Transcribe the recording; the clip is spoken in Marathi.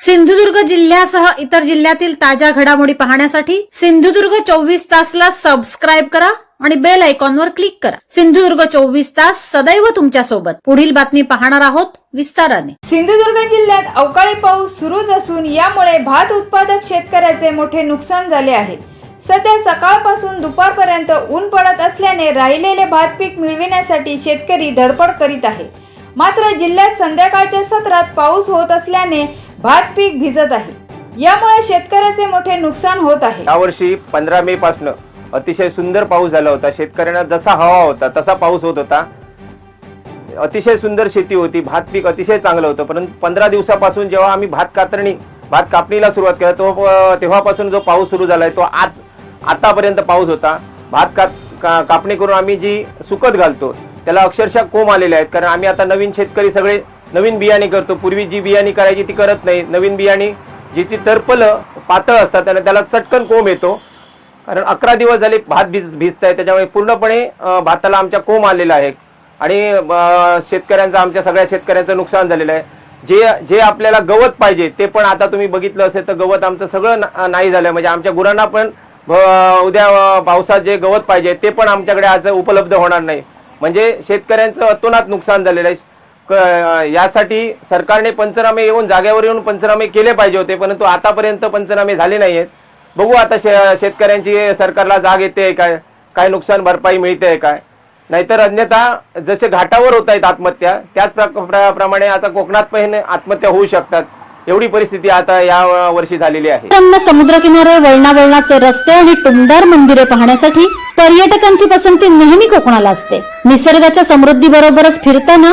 सिंधुदुर्ग जिल्ह्यासह इतर जिल्ह्यातील ताज्या घडामोडी पाहण्यासाठी सिंधुदुर्ग चोवीस तासला सबस्क्राईब करा आणि बेल आयकॉनवर क्लिक करा. सिंधुदुर्ग चोवीस तास सदैव तुमच्यासोबत. पुढील बातमी पाहणार आहोत विस्ताराने. सिंधुदुर्ग जिल्ह्यात अवकाळी पाऊस सुरूच असून यामुळे भात उत्पादक शेतकऱ्याचे मोठे नुकसान झाले आहे. सध्या सकाळपासून दुपारपर्यंत ऊन पडत असल्याने राहिलेले भात पीक मिळविण्यासाठी शेतकरी धडपड करीत आहे. मात्र जिल्ह्यात संध्याकाळच्या सत्रात पाऊस होत असल्याने भात पीक भिजत आहे. यामुळे शेतकऱ्याचे मोठे नुकसान होत आहे. यावर्षी पंधरा मे पासनं अतिशय सुंदर पाऊस झाला होता. शेतकऱ्यांना जसा हवा होता तसा पाऊस होत होता. अतिशय सुंदर शेती होती. भात पीक अतिशय चांगलं होतं. परंतु पंधरा दिवसापासून जेव्हा आम्ही भात कातरणी भात कापणीला सुरुवात केला तो तेव्हापासून जो पाऊस सुरू झालाय तो आज आतापर्यंत पाऊस होता. भात कात का- कापणी करून आम्ही जी सुकत घालतो त्याला अक्षरशः कोंब आलेले आहेत. कारण आम्ही आता नवीन शेतकरी सगळे नवीन बियाणे करतो. पूर्वी जी बियाणे करायची ती करत नाही. नवीन बियाणे जीची टर्पल पातळ असतात त्याला त्याला चटकन कोंब येतो. कारण अकरा दिवस झाले भात भिज भिजत आहे त्याच्यामुळे पूर्णपणे भाताला आमच्या कोंब आलेला आहे. आणि शेतकऱ्यांचं आमच्या सगळ्या शेतकऱ्यांचं नुकसान झालेलं आहे. जे जे आपल्याला गवत पाहिजे ते पण आता तुम्ही बघितलं असेल तर गवत आमचं सगळं ना- नाही झालं. म्हणजे आमच्या गुरांना पण उद्या पावसात जे गवत पाहिजे ते पण आमच्याकडे आज उपलब्ध होणार नाही. म्हणजे शेतकऱ्यांचं अतोनात नुकसान झालेलं आहे. यासाठी सरकारने पंचनामे येऊन जागेवर येऊन पंचनामे केले पाहिजे होते परंतु आतापर्यंत पंचनामे झाले नाहीयेत. बघू आता शे- शेतकऱ्यांची सरकारला जाग येते काय काय नुकसान भरपाई मिळते काय. नाहीतर अन्यथा जसे घाटावर होत आहेत आत्महत्या त्याच प्रमाणे आता कोकणात पण आत्महत्या होऊ शकतात. एवढी परिस्थिती आता या वर्षी झालेली आहे. रम्य समुद्रकिनारे वळणा वळणाचे रस्ते आणि टुमदार मंदिरे पाहण्यासाठी पर्यटकांची पसंती नेहमी कोकणाला असते. निसर्गाच्या समृद्धी बरोबरच फिरताना